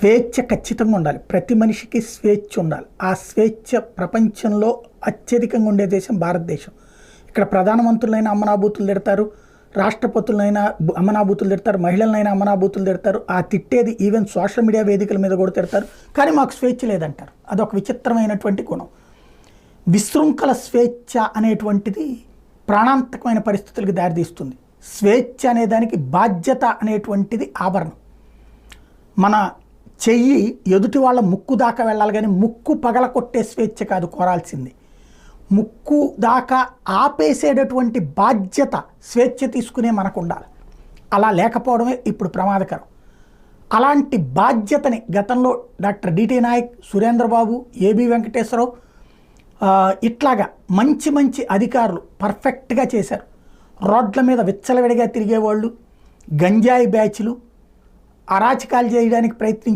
స్వేచ్ఛ ఖచ్చితంగా ఉండాలి. ప్రతి మనిషికి స్వేచ్ఛ ఉండాలి. ఆ స్వేచ్ఛ ప్రపంచంలో అత్యధికంగా ఉండే దేశం భారతదేశం. ఇక్కడ ప్రధానమంత్రులైన అమనాభూతులు తిడతారు రాష్ట్రపతులైనా అమనాభూతులు తిడతారు మహిళలైనా అమనాభూతులు తిడతారు ఆ తిట్టేది ఈవెన్ సోషల్ మీడియా వేదికల మీద కూడా తిడతారు. కానీ మాకు స్వేచ్ఛ లేదంటారు. అదొక విచిత్రమైనటువంటి గుణం. విశృంఖల స్వేచ్ఛ అనేటువంటిది ప్రాణాంతకమైన పరిస్థితులకు దారితీస్తుంది. స్వేచ్ఛ అనేదానికి బాధ్యత అనేటువంటిది ఆభరణం మన చెయ్యి ఎదుటి వాళ్ళ ముక్కు దాకా వెళ్ళాలి కానీ ముక్కు పగల కొట్టే స్వేచ్ఛ కాదు కోరాల్సింది. ముక్కు దాకా ఆపేసేటటువంటి బాధ్యత స్వేచ్ఛ తీసుకునే మనకు ఉండాలి అలా లేకపోవడమే ఇప్పుడు ప్రమాదకరం. అలాంటి బాధ్యతని గతంలో doctor DT Nayak Surendrababu AB Venkateswara Rao ఇట్లాగా మంచి మంచి అధికారులు పర్ఫెక్ట్గా చేశారు. రోడ్ల మీద విచ్చలవిడిగా తిరిగేవాళ్ళు గంజాయి బ్యాచ్లు అరాచకాలు చేయడానికి ప్రయత్నించారు